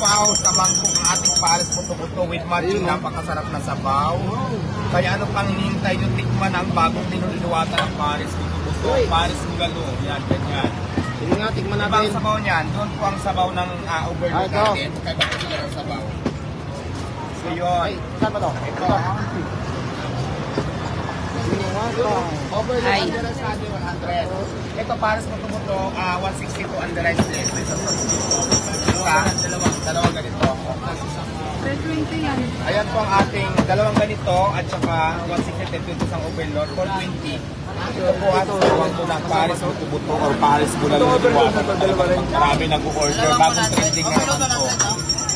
sabaw sa mangkok ng ating pares puto-puto with matcha. Napakasarap na sabaw. Kaya ano pang hinihintay nyo tikman ang bagong pinululuwatan ng pares puto-puto? Pares galo. Yan, ganyan. Sige nga, tikman ano natin. Ibang sabaw niyan, doon po ang sabaw ng uh, overload ah, natin. Kaya bakit sila ng sabaw? So yun. Ay, saan ba to? Ito. Overload under 100. Ito, pares puto-puto, uh, 162 under 100. Po ang ating dalawang ganito at saka 160 pesos ang overload for 20. Ito po ang dalawang to ng Paris Buto or Paris Bulalo. Marami nag-order. Bagong trending na naman po.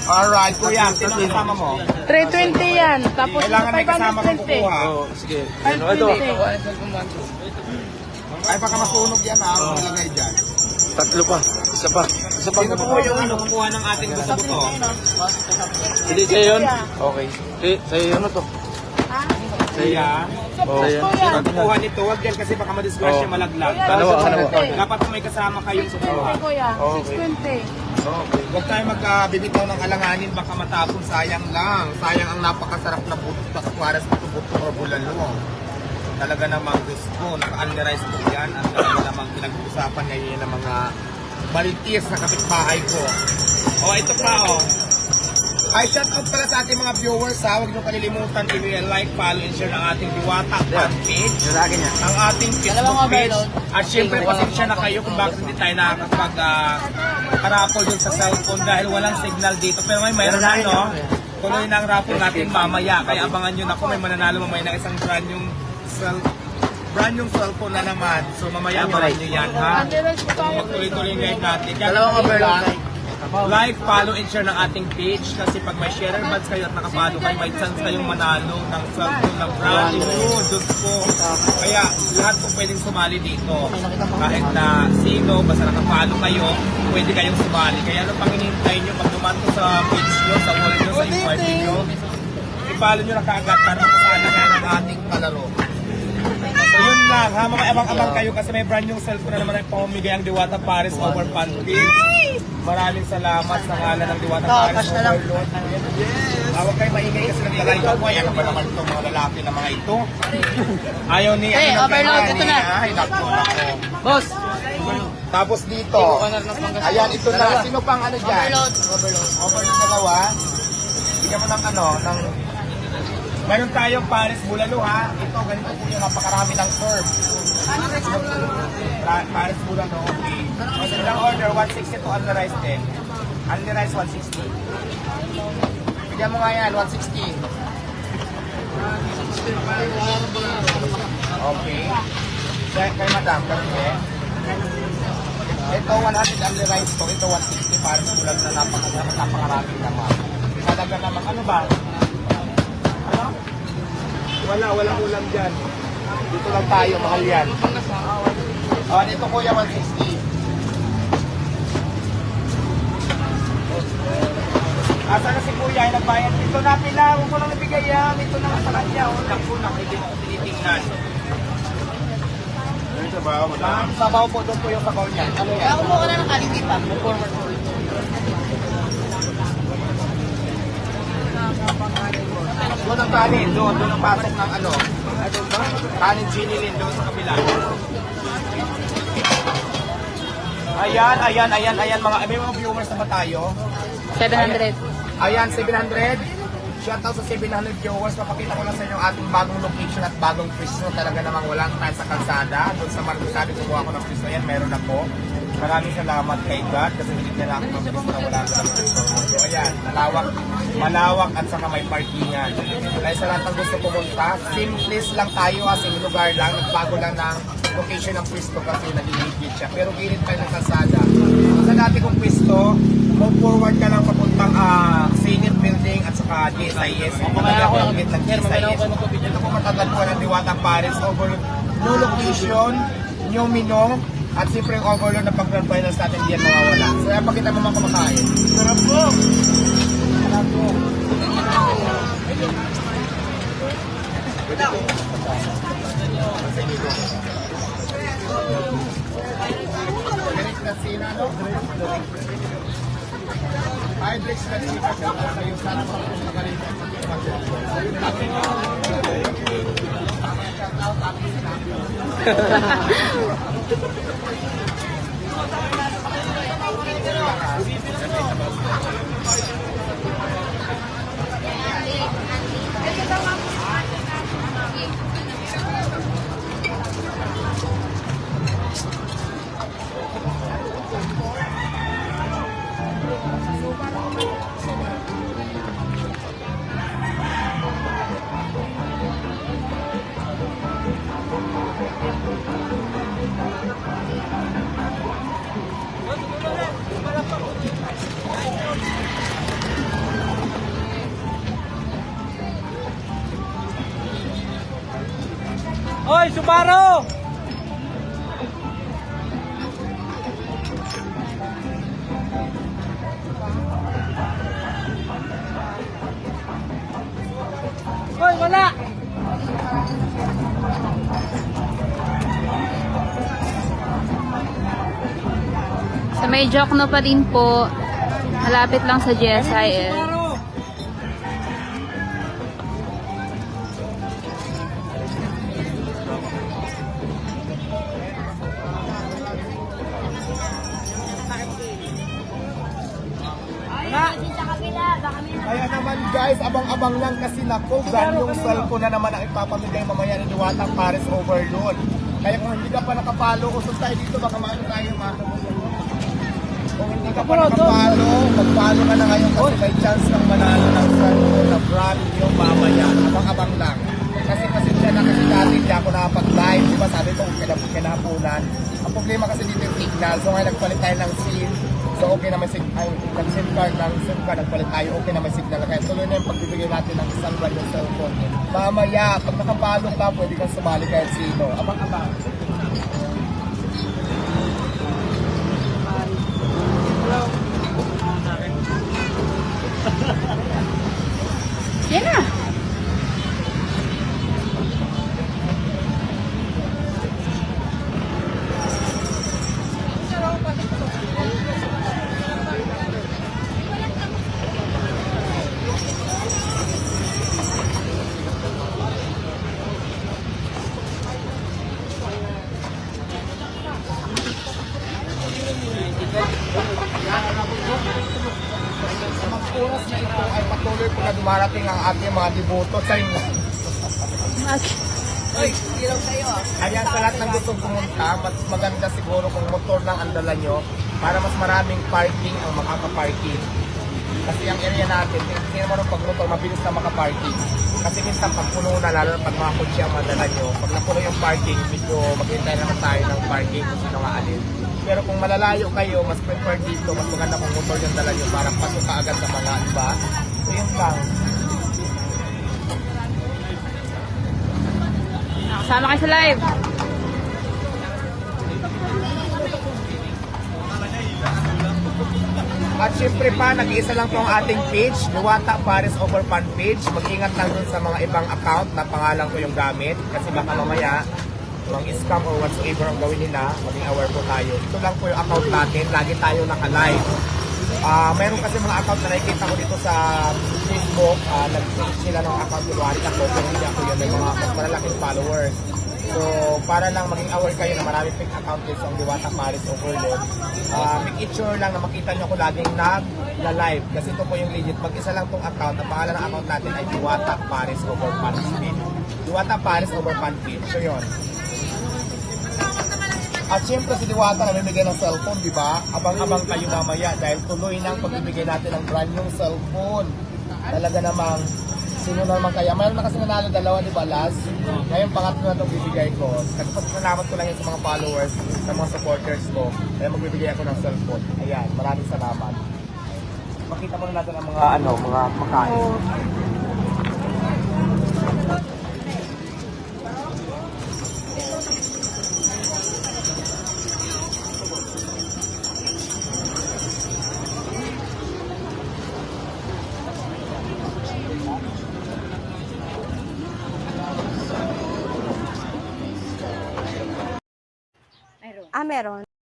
Alright, kuya, sino ang kasama mo? 320 yan. Tapos Kailangan may kasama kang 520. kukuha. Oo, sige. Ano ito? 520. Ay, baka masunog yan ha. Ang malagay dyan. Tatlo pa. Isa pa. Isa pa. Sino po yung ano, kukuha ng ating buto-buto? Hindi sa'yo yun? Okay. Eh, sa'yo yun to. Ha? Kuya. Oh. Gusto yan. Pag kukuha nito, wag yan kasi baka madisgrasya Oh. malaglag. Dalawa, dalawa. Dapat may kasama kayong kukuha. 620 kuya. Okay. 620. Huwag tayo magkabibitaw ng alanganin, baka matapon, sayang lang. Sayang ang napakasarap na buto sa kwaras buto or bulalo. Talaga namang gusto, naka-alnerize po yan. Ang talaga namang pinag-uusapan ngayon ng mga maritis na kapitbahay ko. O, ito pa, o. Ay, shout out pala sa ating mga viewers ha. Huwag niyo kalilimutan i-like, follow, and share ang ating Diwata fan page Lalaki niya. ang ating Facebook page. At syempre, pasensya na kayo kung bakit hindi tayo nakakapag uh, raffle dun sa cellphone dahil walang signal dito. Pero may mayroon na, no? Tuloy na ang raffle natin mamaya. Kaya abangan nyo na kung may mananalo mamaya ng isang brand yung cell brand yung cellphone na naman. So mamaya abangan nyo yan, ha? Tuloy-tuloy yung guide natin. Dalawang overload. Like, follow, and share ng ating page kasi pag may share buds kayo at nakapalo kayo, may chance kayong manalo ng cellphone na brand new. Diyos ko. Kaya lahat po pwedeng sumali dito. Kahit na sino, basta nakapalo kayo, pwede kayong sumali. Kaya ano pang hinihintay nyo pag dumanto sa page nyo, sa wall nyo, sa inquiry nyo, i-follow nyo na kaagad para makasala kayo ng ating kalaro. So yun lang, ha, mga abang-abang kayo kasi may brand yung cellphone na naman ay pamamigay ang Diwata Paris over fan page. Maraming salamat sa ngalan ng Diwata Paris Overload. Ah, Huwag kayo maingay kasi naglalay ko. Ay, ano ba naman itong mga lalaki na mga ito? Ayaw ni... Hey, ano, overload, ni- ito na. Ay, nako, nako. Boss. Tapos dito, ayan, ito na. Sino pang ano dyan? Overload. Overload. Overload dalawa. Bigyan mo ng ano, ng... Meron tayong Paris Bulalo ha. Ito, ganito po yung napakarami ng serve. Pa- Paris Bulalo, okay. Kasi ilang order, 160 to rice din. Rice, 160. Bigyan mo nga yan, 160. Okay. Kay, kay madam, kasi ito 100 ang rice to, ito 160 para sa ulam na napaka napakarami naman. Talaga naman, ano ba? Wala, walang ulam dyan. Dito lang tayo, mahal yan. Oh, dito kuya 160. Asa na si kuya ay nagbayad dito na pila, huwag ko lang nabigay yan. Ito na sa kanya, oh, naku, naku, hindi ko tinitingnan. Ma'am, sabaw po doon po yung sabaw niya. Ano yan? Ako mo ka na ng kaliti pa. Forward mo. Doon ang kanin, doon, doon ang pasok ng ano. Kanin chinilin doon sa kabila. Ayan, ayan, ayan, ayan, mga, may mga viewers na ba tayo? 700. Ayan, 700. Shoutout sa 700 viewers. Papakita ko lang sa inyo ating bagong location at bagong pwesto. Talaga namang walang tayo sa kalsada. Doon sa Marcosabi, kumuha ko ng pwesto. Ayan, meron ako. Maraming salamat kay God kasi binigyan na ako ng na wala sa pwesto. So ayan, malawak, malawak at saka may parkingan. Kaya sa lahat ng gusto pumunta, simplis lang tayo as in lugar lang. Nagbago lang ng location ng pwesto kasi nag-iigit siya. Pero gilid tayo ng kalsada. Sa dati kong pwesto, move forward ka lang papuntang uh, Senate Building at saka GSIS. Kumaya ako ng ng GSIS. Ito po matatagpuan ng Diwata Paris over new location, new menu, at siyempre yung overload na pag grand finals natin diyan mawawala. So yan, pakita mo mga kumakain. Sarap po! Direct na din. Kasi ako sa'yo. Sana mga nakalimutan sa Hoy, Subaru! Hoy, wala! Sa may Jokno pa din po. Malapit lang sa GSIL. Kaya naman guys, abang-abang lang kasi nako, ganyong cellphone na naman ang ipapamigay mamaya ni Diwatang Paris Overload. Kaya kung hindi ka pa nakapalo, usap tayo dito, baka maano tayo ma. Kung hindi ka pa nakapalo, magpalo ka na ngayon kasi may chance kang manalo ng cellphone na brand new mamaya. Abang-abang lang. Kasi pasensya na kasi dati hindi ako nakapag-live. Di ba sabi ko, kinap- kinahapunan. Ang problema kasi dito yung signal. So ngayon nagpalit tayo ng SIM. So okay na may sig ay, ng SIM card ng card nagpalit tayo. Okay na may signal. Kaya tuloy na yung pagbibigay natin ng isang brand new cellphone. Mamaya, pag nakapalo ka, pwede kang sumali kahit sino. Abang-abang. Yan na. Sa mga oras na ito ay patuloy po na dumarating ang ating mga deboto sa inyo. Kaya sa lahat ng gustong pumunta, mas maganda siguro kung motor lang ang dala nyo para mas maraming parking ang makakaparking. Kasi ang area natin, hindi naman pag motor, mabilis na makaparking. Kasi minsan pag puno na, lalo pag mga kotse ang madala nyo, pag napuno yung parking, medyo maghintay naman tayo ng parking kung sino nga alin. Pero kung malalayo kayo, mas prefer dito, mas maganda kung motor yung dala nyo para pasok ka agad sa mga iba. So yun lang. Sama kayo sa live. At syempre pa, nag-iisa lang po ang ating page, Diwata Paris Overfund page. Mag-ingat lang dun sa mga ibang account na pangalan ko yung gamit. Kasi baka mamaya, mga scam or whatsoever ang gawin nila, maging aware po tayo. Ito lang po yung account natin, lagi tayo naka-live. Ah, meron kasi mga account na nakikita ko dito sa Facebook, uh, nag-switch sila ng account kunwari ako, pero hindi ako yun, may mga malalaking followers. So, para lang maging aware kayo na marami fake account din sa Diwata Paris Overload, uh, make sure lang na makita nyo ko laging nag-live. Kasi ito po yung legit. Pag isa lang tong account, ang pangalan ng account natin ay Diwata Paris Overfund Page. Diwata Paris Overfund Page. So, yun. At syempre si Diwata namimigay ng cellphone, di ba? Abang-abang kayo mamaya dahil tuloy na ang pagbibigay natin ng brand new cellphone. Talaga namang sino na naman kaya. Mayroon na kasi nanalo dalawa, di ba, last? Ngayon pangatlo na itong bibigay ko. Kasi pasalamat ko lang yan sa mga followers, sa mga supporters ko. Kaya magbibigay ako ng cellphone. Ayan, maraming salamat. Makita muna natin ang mga ano, mga makain. Meron.